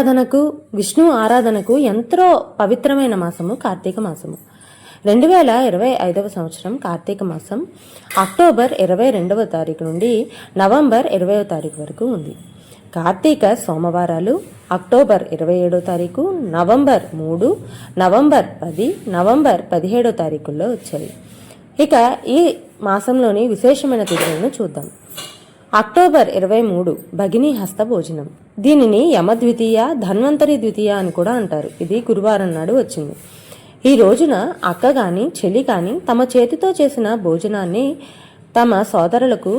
ఆరాధనకు విష్ణు ఆరాధనకు ఎంతో పవిత్రమైన మాసము కార్తీక మాసము. రెండు వేల ఇరవై ఐదవ సంవత్సరం కార్తీక మాసం అక్టోబర్ ఇరవై రెండవ తారీఖు నుండి నవంబర్ ఇరవయో తారీఖు వరకు ఉంది. కార్తీక సోమవారాలు అక్టోబర్ ఇరవై ఏడో తారీఖు నవంబర్ మూడు నవంబర్ పది నవంబర్ పదిహేడో తారీఖుల్లో వచ్చాయి. ఇక ఈ మాసంలోని విశేషమైన తిథులను చూద్దాం. అక్టోబర్ ఇరవై మూడు భగిని హస్త భోజనం. దీనిని యమద్వితీయ ధన్వంతరి ద్వితీయ అని కూడా అంటారు. ఇది గురువారం నాడు వచ్చింది. ఈ రోజున అక్క కానీ చెల్లి కానీ తమ చేతితో చేసిన భోజనాన్ని తమ సోదరులకు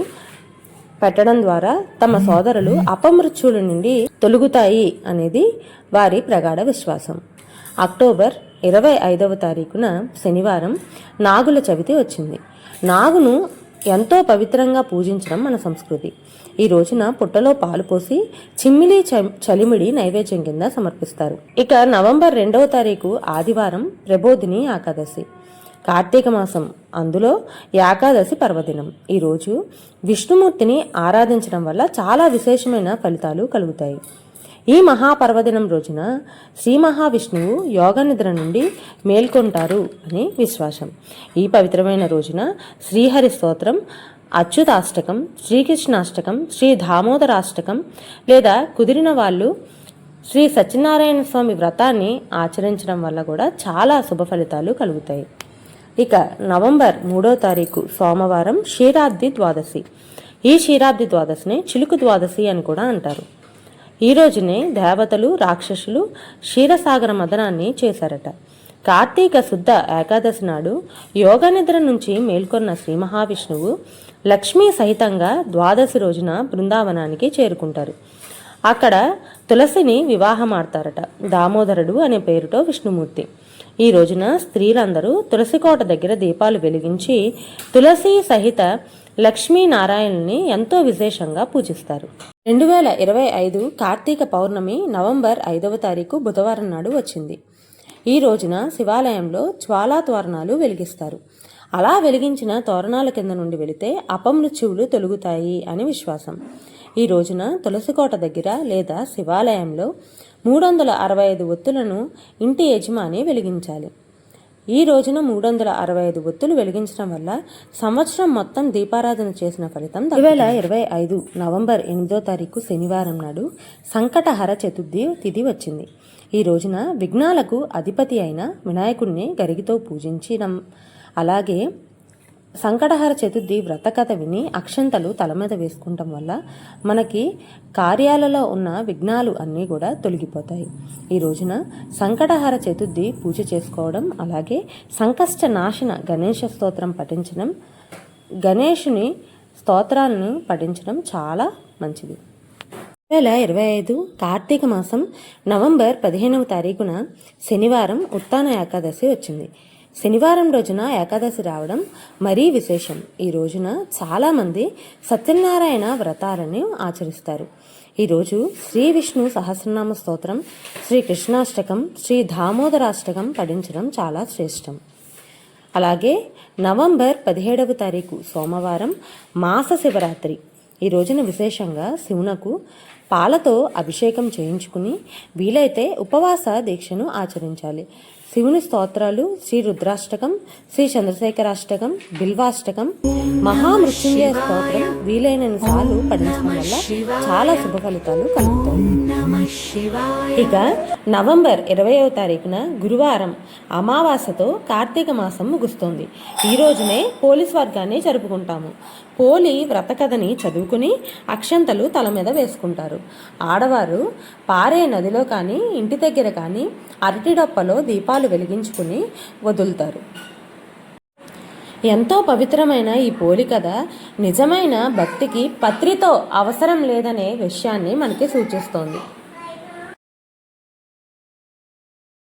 పెట్టడం ద్వారా తమ సోదరులు అపమృత్యుల నుండి తొలుగుతాయి అనేది వారి ప్రగాఢ విశ్వాసం. అక్టోబర్ ఇరవై ఐదవ తారీఖున శనివారం నాగుల చవితి వచ్చింది. నాగును ఎంతో పవిత్రంగా పూజించడం మన సంస్కృతి. ఈ రోజున పుట్టలో పాలు పోసి చిమ్మిలి చ- చలిమిడి నైవేద్యం కింద సమర్పిస్తారు. ఇక నవంబర్ రెండవ తారీఖు ఆదివారం ప్రబోధిని ఏకాదశి. కార్తీక మాసం అందులో ఏకాదశి పర్వదినం. ఈరోజు విష్ణుమూర్తిని ఆరాధించడం వల్ల చాలా విశేషమైన ఫలితాలు కలుగుతాయి. ఈ మహాపర్వదినం రోజున శ్రీ మహావిష్ణువు యోగ నిద్ర నుండి మేల్కొంటారు అని విశ్వాసం. ఈ పవిత్రమైన రోజున శ్రీహరి స్తోత్రం అచ్యుతాష్టకం శ్రీకృష్ణాష్టకం శ్రీ దామోదరాష్టకం లేదా కుదిరిన వాళ్ళు శ్రీ సత్యనారాయణ స్వామి వ్రతాన్ని ఆచరించడం వల్ల కూడా చాలా శుభ ఫలితాలు కలుగుతాయి. ఇక నవంబర్ మూడో తారీఖు సోమవారం క్షీరాబ్ది ద్వాదశి. ఈ క్షీరాబ్ది ద్వాదశిని చిలుకు ద్వాదశి అని కూడా అంటారు. ఈ రోజునే దేవతలు రాక్షసులు క్షీరసాగర మదనాన్ని చేశారట. కార్తీక శుద్ధ ఏకాదశి నాడు యోగ నిద్ర నుంచి మేల్కొన్న శ్రీ మహావిష్ణువు లక్ష్మీ సహితంగా ద్వాదశి రోజున బృందావనానికి చేరుకుంటారు. అక్కడ తులసిని వివాహమాడతారట. దామోదరుడు అనే పేరుతో విష్ణుమూర్తి. ఈ రోజున స్త్రీలందరూ తులసికోట దగ్గర దీపాలు వెలిగించి తులసి సహిత లక్ష్మీనారాయణని ఎంతో విశేషంగా పూజిస్తారు. రెండు వేల ఇరవై ఐదు కార్తీక పౌర్ణమి నవంబర్ ఐదవ తారీఖు బుధవారం నాడు వచ్చింది. ఈ రోజున శివాలయంలో జ్వాలా తోరణాలు వెలిగిస్తారు. అలా వెలిగించిన తోరణాల కింద నుండి వెళితే అపమృత్యువులు తొలుగుతాయి అని విశ్వాసం. ఈ రోజున తులసికోట దగ్గర లేదా శివాలయంలో మూడు వందల అరవై ఐదు ఒత్తులను ఇంటి యజమాని వెలిగించాలి. ఈ రోజున మూడు వందల అరవై ఐదు ఒత్తులు వెలిగించడం వల్ల సంవత్సరం మొత్తం దీపారాధన చేసిన ఫలితం రెండు వేల ఇరవై ఐదు నవంబర్ ఎనిమిదో తారీఖు శనివారం నాడు సంకటహర చతుర్థి తిథి వచ్చింది. ఈ రోజున విఘ్నాలకు అధిపతి అయిన వినాయకుడిని గరిగితో పూజించడం అలాగే సంకటహర చతుర్థి వ్రత కథ విని అక్షంతలు తల మీద వేసుకుంటాం వల్ల మనకి కార్యాలలో ఉన్న విఘ్నాలు అన్నీ కూడా తొలగిపోతాయి. ఈ రోజున సంకటహర చతుర్థి పూజ చేసుకోవడం అలాగే సంకష్ట నాశన గణేష స్తోత్రం పఠించడం గణేషుని స్తోత్రాలను పఠించడం చాలా మంచిది. వేల ఇరవై ఐదు కార్తీక మాసం నవంబర్ పదిహేనవ తారీఖున శనివారం ఉత్తాన ఏకాదశి వచ్చింది. శనివారం రోజున ఏకాదశి రావడం మరీ విశేషం. ఈ రోజున చాలామంది సత్యనారాయణ వ్రతాలను ఆచరిస్తారు. ఈరోజు శ్రీ విష్ణు సహస్రనామ స్తోత్రం శ్రీ కృష్ణాష్టకం శ్రీ దామోదరాష్టకం పఠించడం చాలా శ్రేష్టం. అలాగే నవంబర్ పదిహేడవ తారీఖు సోమవారం మాస శివరాత్రి. ఈ రోజున విశేషంగా శివునకు పాలతో అభిషేకం చేయించుకుని వీలైతే ఉపవాస దీక్షను ఆచరించాలి. శివుని స్తోత్రాలు శ్రీ రుద్రాష్టకం శ్రీ చంద్రశేఖరాష్టకం బిల్వాష్టకం మహామృత్యుంజయ స్తోత్రం వీలైనన్ని సార్లు పఠించడం వల్ల చాలా శుభ ఫలితాలు కలుగుతాయి. ఇక నవంబర్ ఇరవయవ తారీఖున గురువారం అమావాస్యతో కార్తీక మాసం ముగుస్తుంది. ఈ రోజునే పోలీస్ వర్గాన్ని జరుపుకుంటాము. పోలి వ్రత కథని చదువుకుని అక్షంతలు తల మీద వేసుకుంటారు. ఆడవారు పారే నదిలో కానీ ఇంటి దగ్గర కానీ అరటి డొప్పలో దీపాలు వెలిగించుకుని వదులుతారు. ఎంతో పవిత్రమైన ఈ పోలి కథ నిజమైన భక్తికి పత్రితో అవసరం లేదనే విషయాన్ని మనకి సూచిస్తోంది.